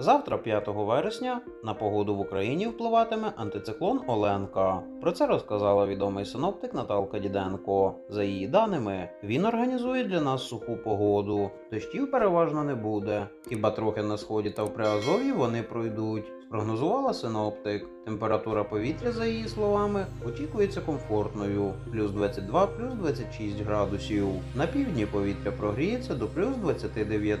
Завтра, 5 вересня, на погоду в Україні впливатиме антициклон Оленка. Про це розказала відомий синоптик Наталка Діденко. За її даними, він організує для нас суху погоду. Дощів переважно не буде. Хіба трохи на сході та в Приазов'ї вони пройдуть. Спрогнозувала синоптик. Температура повітря, за її словами, очікується комфортною плюс 22, плюс 26 градусів. На півдні повітря прогріється до плюс 29.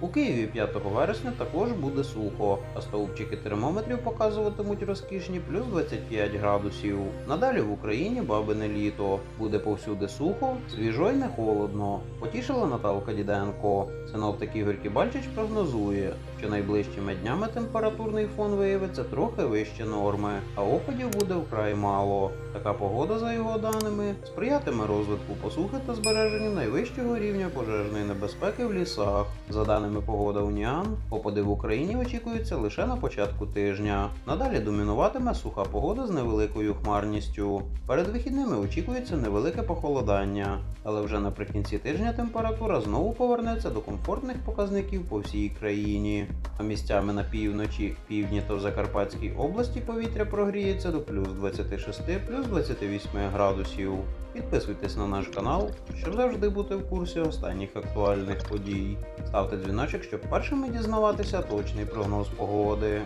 У Києві 5 вересня також буде сухо, а стовпчики термометрів показуватимуть розкішні плюс 25 градусів. Надалі в Україні бабине літо. Буде повсюди сухо, свіжо й не холодно. Потішила Наталка Діденко. Синоптик Ігор Кібальчич прогнозує, що найближчими днями температурний фон виявиться трохи вище норми, а опадів буде вкрай мало. Така погода, за його даними, сприятиме розвитку посухи та збереженню найвищого рівня пожежної небезпеки в лісах. За даними погода Уніан, опади в Україні очікуються лише на початку тижня. Надалі домінуватиме суха погода з невеликою хмарністю. Перед вихідними очікується невелике похолодання, але вже наприкінці тижня температура знову повернеться до комфортних показників по всій країні. А місцями на півночі, півдні та в Закарпатській області повітря прогріється до плюс 26, плюс 28 градусів. Підписуйтесь на наш канал, щоб завжди бути в курсі останніх актуальних подій. Ставте дзвіночок, щоб першими дізнаватися точний прогноз погоди.